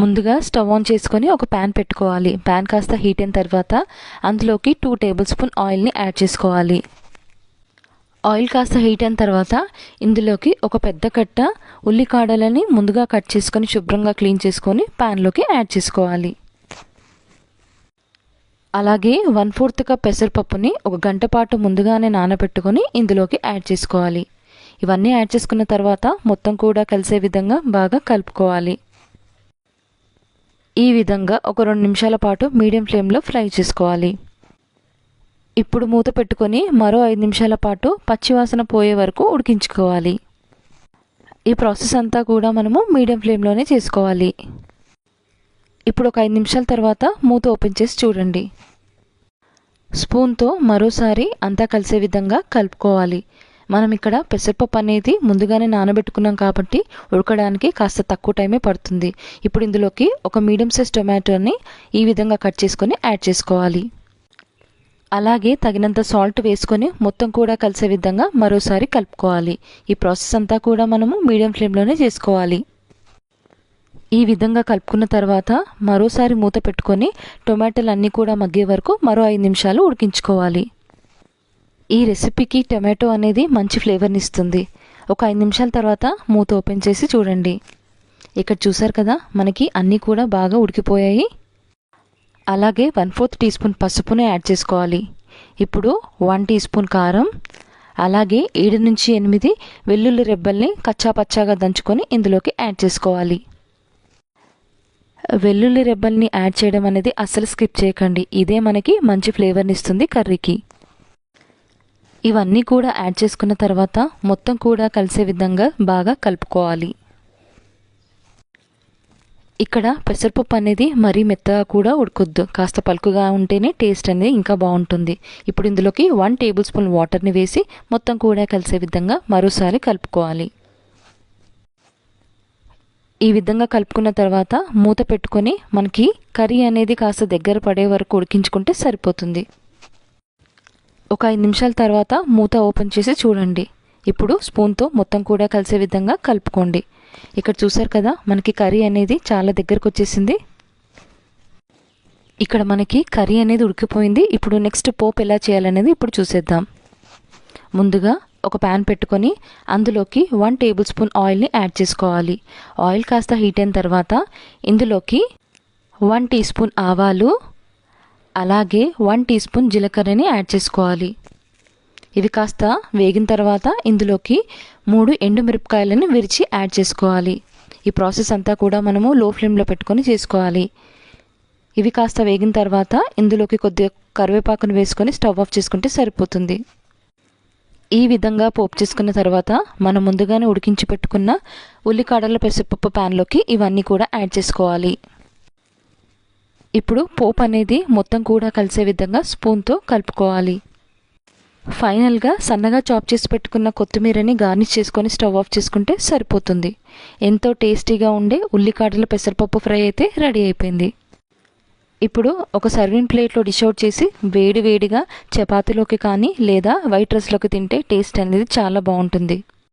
ముందుగా stove on చేసుకొని ఒక ప్యాన్ పెట్టుకోవాలి. ప్యాన్ కాస్త హీట్ అయిన తర్వాత అందులోకి టూ టేబుల్ స్పూన్ ఆయిల్ని యాడ్ చేసుకోవాలి. ఆయిల్ కాస్త హీట్ అయిన తర్వాత ఇందులోకి ఒక పెద్ద కట్ట ఉల్లికాడలని ముందుగా కట్ చేసుకొని శుభ్రంగా క్లీన్ చేసుకొని ప్యాన్లోకి యాడ్ చేసుకోవాలి. అలాగే వన్ ఫోర్త్ కప్ పెసరపప్పుని ఒక గంట పాటు ముందుగానే నానబెట్టుకొని ఇందులోకి యాడ్ చేసుకోవాలి. ఇవన్నీ యాడ్ చేసుకున్న తర్వాత మొత్తం కూడా కలిసే విధంగా బాగా కలుపుకోవాలి. ఈ విధంగా ఒక రెండు నిమిషాల పాటు మీడియం ఫ్లేమ్లో ఫ్రై చేసుకోవాలి. ఇప్పుడు మూత పెట్టుకొని మరో ఐదు నిమిషాల పాటు పచ్చివాసన పోయే వరకు ఉడికించుకోవాలి. ఈ ప్రాసెస్ అంతా కూడా మనము మీడియం ఫ్లేమ్లోనే చేసుకోవాలి. ఇప్పుడు ఒక ఐదు నిమిషాల తర్వాత మూత ఓపెన్ చేసి చూడండి. స్పూన్తో మరోసారి అంతా కలిసే విధంగా కలుపుకోవాలి. మనం ఇక్కడ పెసరపప్పు అనేది ముందుగానే నానబెట్టుకున్నాం కాబట్టి ఉడకడానికి కాస్త తక్కువ టైమే పడుతుంది. ఇప్పుడు ఇందులోకి ఒక మీడియం సైజ్ టొమాటోని ఈ విధంగా కట్ చేసుకొని యాడ్ చేసుకోవాలి. అలాగే తగినంత సాల్ట్ వేసుకొని మొత్తం కూడా కలిసే విధంగా మరోసారి కలుపుకోవాలి. ఈ ప్రాసెస్ అంతా కూడా మనము మీడియం ఫ్లేమ్లోనే చేసుకోవాలి. ఈ విధంగా కలుపుకున్న తర్వాత మరోసారి మూత పెట్టుకొని టొమాటోలు అన్నీ కూడా మగ్గే వరకు మరో ఐదు నిమిషాలు ఉడికించుకోవాలి. ఈ రెసిపీకి టమాటో అనేది మంచి ఫ్లేవర్ని ఇస్తుంది. ఒక ఐదు నిమిషాల తర్వాత మూత ఓపెన్ చేసి చూడండి. ఇక్కడ చూసారు కదా మనకి అన్నీ కూడా బాగా ఉడికిపోయాయి. అలాగే వన్ ఫోర్త్ టీ స్పూన్ పసుపుని యాడ్ చేసుకోవాలి. ఇప్పుడు వన్ టీ స్పూన్ కారం అలాగే ఏడు నుంచి ఎనిమిది వెల్లుల్లి రెబ్బల్ని కచ్చా పచ్చాగా దంచుకొని ఇందులోకి యాడ్ చేసుకోవాలి. వెల్లుల్లి రెబ్బల్ని యాడ్ చేయడం అనేది అస్సలు స్కిప్ చేయకండి. ఇదే మనకి మంచి ఫ్లేవర్ని ఇస్తుంది కర్రీకి. ఇవన్నీ కూడా యాడ్ చేసుకున్న తర్వాత మొత్తం కూడా కలిసే విధంగా బాగా కలుపుకోవాలి. ఇక్కడ పెసరపప్పు అనేది మరీ మెత్తగా కూడా ఉడకొద్దు. కాస్త పలుకుగా ఉంటేనే టేస్ట్ అనేది ఇంకా బాగుంటుంది. ఇప్పుడు ఇందులోకి వన్ టేబుల్ స్పూన్ వాటర్ని వేసి మొత్తం కూడా కలిసే విధంగా మరోసారి కలుపుకోవాలి. ఈ విధంగా కలుపుకున్న తర్వాత మూత పెట్టుకొని మనకి కర్రీ అనేది కాస్త దగ్గర పడే వరకు ఉడికించుకుంటే సరిపోతుంది. ఒక ఐదు నిమిషాల తర్వాత మూత ఓపెన్ చేసి చూడండి. ఇప్పుడు స్పూన్తో మొత్తం కూడా కలిసే విధంగా కలుపుకోండి. ఇక్కడ చూసారు కదా మనకి కర్రీ అనేది చాలా దగ్గరకు వచ్చేసింది. ఇక్కడ మనకి కర్రీ అనేది ఉడికిపోయింది. ఇప్పుడు నెక్స్ట్ పోపు ఎలా చేయాలనేది ఇప్పుడు చూసేద్దాం. ముందుగా ఒక ప్యాన్ పెట్టుకొని అందులోకి వన్ టేబుల్ స్పూన్ ఆయిల్ని యాడ్ చేసుకోవాలి. ఆయిల్ కాస్త హీట్ అయిన తర్వాత ఇందులోకి వన్ టీ స్పూన్ ఆవాలు అలాగే వన్ టీ స్పూన్ జీలకర్రని యాడ్ చేసుకోవాలి. ఇవి కాస్త వేగిన తర్వాత ఇందులోకి మూడు ఎండుమిరపకాయలను విరిచి యాడ్ చేసుకోవాలి. ఈ ప్రాసెస్ అంతా కూడా మనము లో ఫ్లేమ్లో పెట్టుకొని చేసుకోవాలి. ఇవి కాస్త వేగిన తర్వాత ఇందులోకి కొద్దిగా కరివేపాకును వేసుకొని స్టవ్ ఆఫ్ చేసుకుంటే సరిపోతుంది. ఈ విధంగా పోపు చేసుకున్న తర్వాత మనం ముందుగానే ఉడికించి పెట్టుకున్న ఉల్లికాడల పెసరపప్పు ప్యాన్లోకి ఇవన్నీ కూడా యాడ్ చేసుకోవాలి. ఇప్పుడు పోపు అనేది మొత్తం కూడా కలిసే విధంగా స్పూన్తో కలుపుకోవాలి. ఫైనల్గా సన్నగా చాప్ చేసి పెట్టుకున్న కొత్తిమీరని గార్నిష్ చేసుకొని స్టవ్ ఆఫ్ చేసుకుంటే సరిపోతుంది. ఎంతో టేస్టీగా ఉండే ఉల్లికాడల పెసరపప్పు ఫ్రై అయితే రెడీ అయిపోయింది. ఇప్పుడు ఒక సర్వింగ్ ప్లేట్లో డిష్ అవుట్ చేసి వేడి వేడిగా చపాతీలోకి కానీ లేదా వైట్ రైస్లోకి తింటే టేస్ట్ అనేది చాలా బాగుంటుంది.